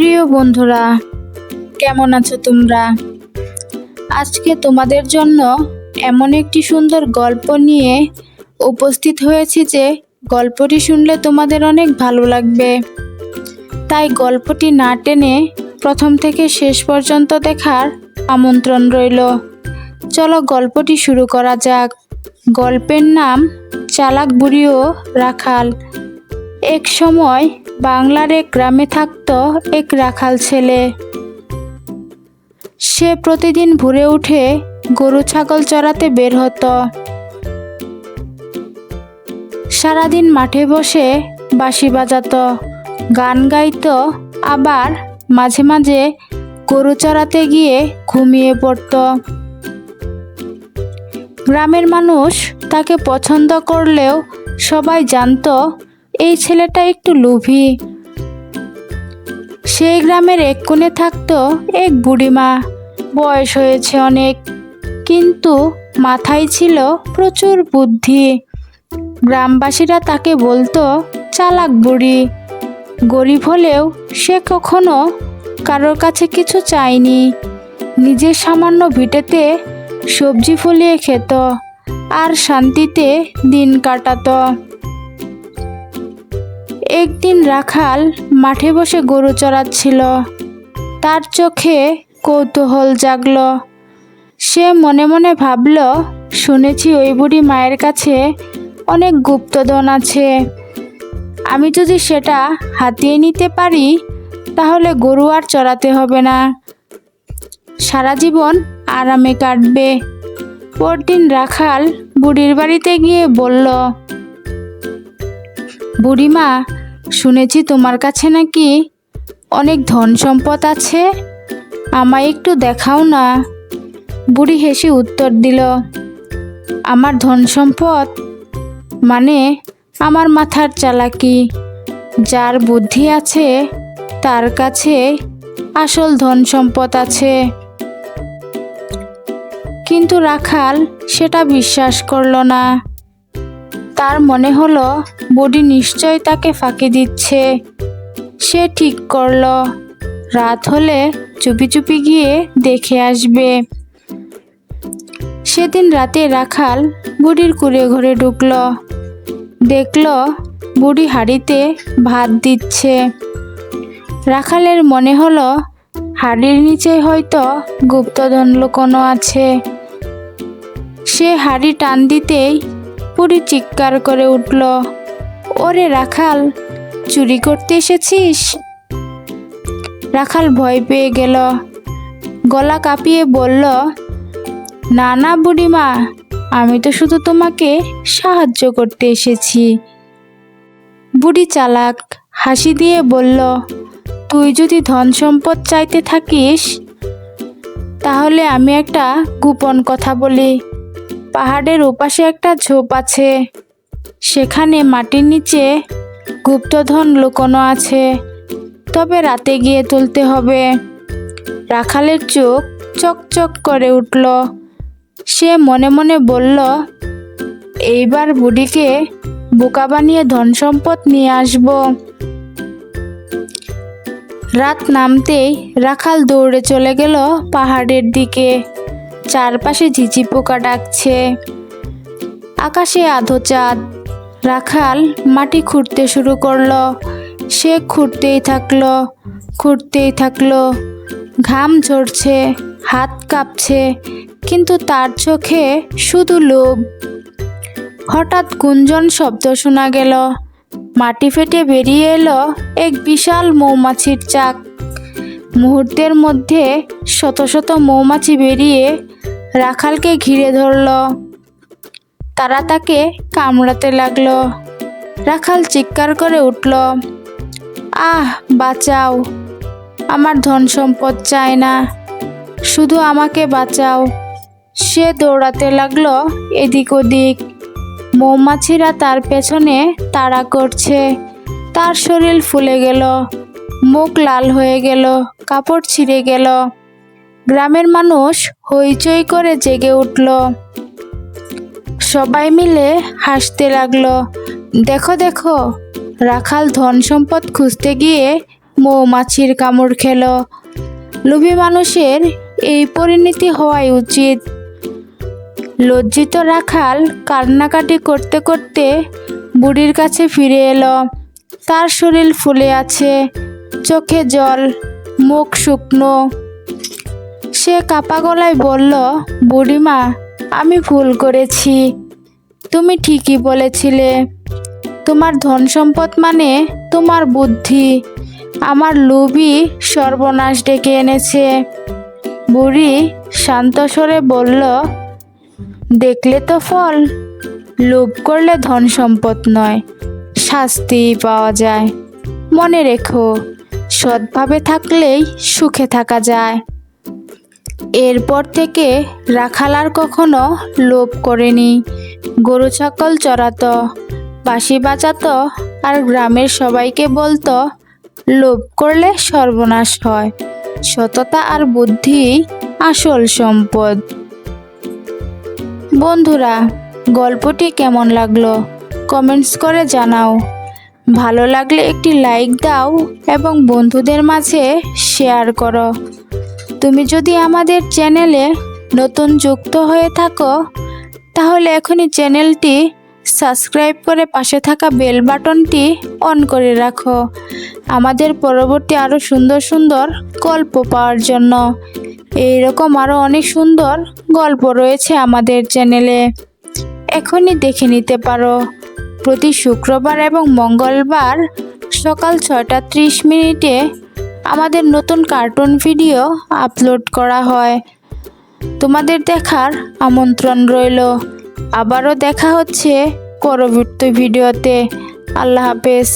প্রিয় বন্ধুরা, কেমন আছো তোমরা? আজকে তোমাদের জন্য এমন একটি সুন্দর গল্প নিয়ে উপস্থিত হয়েছি যে গল্পটি শুনলে তোমাদের অনেক ভালো লাগবে। তাই গল্পটি না টেনে প্রথম থেকে শেষ পর্যন্ত দেখার আমন্ত্রণ রইল। চলো গল্পটি শুরু করা যাক। গল্পের নাম চালাক বুড়ি ও রাখাল। এক সময় বাংলার এক গ্রামে থাকত এক রাখাল ছেলে। সে প্রতিদিন ভোরে উঠে গরু ছাগল চড়াতে বের হতো। সারাদিন মাঠে বসে বাঁশি বাজাতো, গান গাইতো, আবার মাঝে মাঝে গরু চড়াতে গিয়ে ঘুমিয়ে পড়তো। গ্রামের মানুষ তাকে পছন্দ করলেও সবাই জানতো এই ছেলেটা একটু লোভী। সেই গ্রামের এক কোণে থাকতো এক বুড়িমা। বয়স হয়েছে অনেক, কিন্তু মাথায় ছিল প্রচুর বুদ্ধি। গ্রামবাসীরা তাকে বলতো, চালাক বুড়ি। গরিব হলেও সে কখনো কারোর কাছে কিছু চায়নি। নিজের সামান্য ভিটেতে সবজি ফলিয়ে খেত, আর শান্তিতে দিন কাটাতো। একদিন রাখাল মাঠে বসে গরু চড়াচ্ছিল। তার চোখে কৌতূহল জাগল। সে মনে মনে ভাবল, শুনেছি ওই বুড়ি মায়ের কাছে অনেক গুপ্তধন আছে। আমি যদি সেটা হাতিয়ে নিতে পারি, তাহলে গরু আর চড়াতে হবে না। সারা জীবন আরামে কাটবে। পরদিন রাখাল বুড়ির বাড়িতে গিয়ে বলল, বুড়িমা শুনেছি তোমার কাছে নাকি অনেক ধন সম্পদ আছে। আমায় একটু দেখাও না। বুড়ি হেসে উত্তর দিল, আমার ধন সম্পদ? মানে আমার মাথার চালাকি। যার বুদ্ধি আছে, তার কাছে আসল ধন সম্পদ আছে। কিন্তু রাখাল সেটা বিশ্বাস করল না। তার মনে হলো বডি নিশ্চয় তাকে ফাঁকি দিচ্ছে। সে ঠিক করল। রাত হলে চুপি চুপি গিয়ে দেখে আসবে। সেদিন রাতে রাখাল বুড়ির কুড়ে ঘরে ঢুকলো। দেখল বুড়ি হাড়িতে ভাত দিচ্ছে। রাখালের মনে হলো হাড়ির নিচে হয়তো গুপ্তধন লুকোনো আছে। সে হাড়ি টান দিতেই বুড়ি চিৎকার করে উঠল। ওরে রাখাল, চুরি করতে এসেছিস? রাখাল ভয় পেয়ে গেল। গলা কাঁপিয়ে বলল, না না বুড়িমা, আমি তো শুধু তোমাকে সাহায্য করতে এসেছি। বুড়ি চালাক হাসি দিয়ে বলল, তুই যদি ধন সম্পদ চাইতে থাকিস, তাহলে আমি একটা গোপন কথা বলি। পাহাড়ের ওপাশে একটা ঝোপ আছে। সেখানে মাটির নিচে গুপ্তধন লুকোনো আছে। তবে রাতে গিয়ে তুলতে হবে। রাখালের চোখ চকচক করে উঠল। সে মনে মনে বলল, এইবার বুড়িকে বোকা বানিয়ে ধন সম্পদ নিয়ে আসব। রাত নামতেই রাখাল দৌড়ে চলে গেল পাহাড়ের দিকে। চারপাশে ঝিঝি পোকা ডাকছে। আকাশে আধো চাঁদ। রাখাল মাটি খুঁড়তে শুরু করল। সে খুঁড়তেই থাকল খুঁড়তেই থাকল। ঘাম ঝরছে, হাত কাঁপছে, কিন্তু তার চোখে শুধু লোভ। হঠাৎ গুঞ্জন শব্দ শোনা গেল। মাটি ফেটে বেরিয়ে এলো এক বিশাল মৌমাছির চাক। মুহূর্তের মধ্যে শত শত মৌমাছি বেরিয়ে রাখালকে ঘিরে ধরল। তারা তাকে কামড়াতে লাগল। রাখাল চিৎকার করে উঠল, আহ, বাঁচাও। আমার ধন সম্পদ চায় না। শুধু আমাকে বাঁচাও। সে দৌড়াতে লাগল এদিক ওদিক। মৌমাছিরা তার পেছনে তাড়া করছে। তার শরীর ফুলে গেল, মুখ লাল হয়ে গেল, কাপড় ছিঁড়ে গেল। গ্রামের মানুষ হইচই করে জেগে উঠল। সবাই মিলে হাসতে লাগল। দেখো দেখো, রাখাল ধন সম্পদ খুঁজতে গিয়ে মৌমাছির কামড় খেল। লোভী মানুষের এই পরিণতি হওয়াই উচিত। লজ্জিত রাখাল কান্নাকাটি করতে করতে বুড়ির কাছে ফিরে এলো। তার শরীর ফুলে আছে, চোখে জল, মুখ শুকনো। সে কাপা গলায় বলল, বুড়িমা আমি ভুল করেছি। তুমি ঠিকই বলেছিলে। তোমার ধন সম্পদ মানে তোমার বুদ্ধি। আমার লোভই সর্বনাশ ডেকে এনেছে। বুড়ি শান্ত স্বরে বলল, দেখলে তো ফল। লোভ করলে ধন সম্পদ নয়, শাস্তি পাওয়া যায়। মনে রেখো, সৎভাবে থাকলেই সুখে থাকা যায়। এরপর থেকে রাখাল আর কখনো লোভ করেনি। গরু ছাগল চড়াতো, বাঁশি বাজাতো আর গ্রামের সবাইকে বলতো, লোভ করলে সর্বনাশ হয়। সততা আর বুদ্ধি আসল সম্পদ। বন্ধুরা, গল্পটি কেমন লাগল? কমেন্টস করে জানাও। ভালো লাগলে একটি লাইক দাও এবং বন্ধুদের মাঝে শেয়ার করো। তুমি যদি আমাদের চ্যানেলে নতুন যুক্ত হয়ে থাকো, তাহলে এখনই চ্যানেলটি সাবস্ক্রাইব করে পাশে থাকা বেল বাটনটি অন করে রাখো। আমাদের পরবর্তী আরও সুন্দর সুন্দর গল্প পাওয়ার জন্য। এইরকম আরও অনেক সুন্দর গল্প রয়েছে আমাদের চ্যানেলে। এখনই দেখে নিতে পারো। প্রতি শুক্রবার এবং মঙ্গলবার সকাল ছয়টা ত্রিশ মিনিটে আমাদের নতুন কার্টুন ভিডিও আপলোড করা হয়। তোমাদের দেখার আমন্ত্রণ রইল। আবারও দেখা হচ্ছে পরবর্তী ভিডিওতে। আল্লাহ হাফেজ।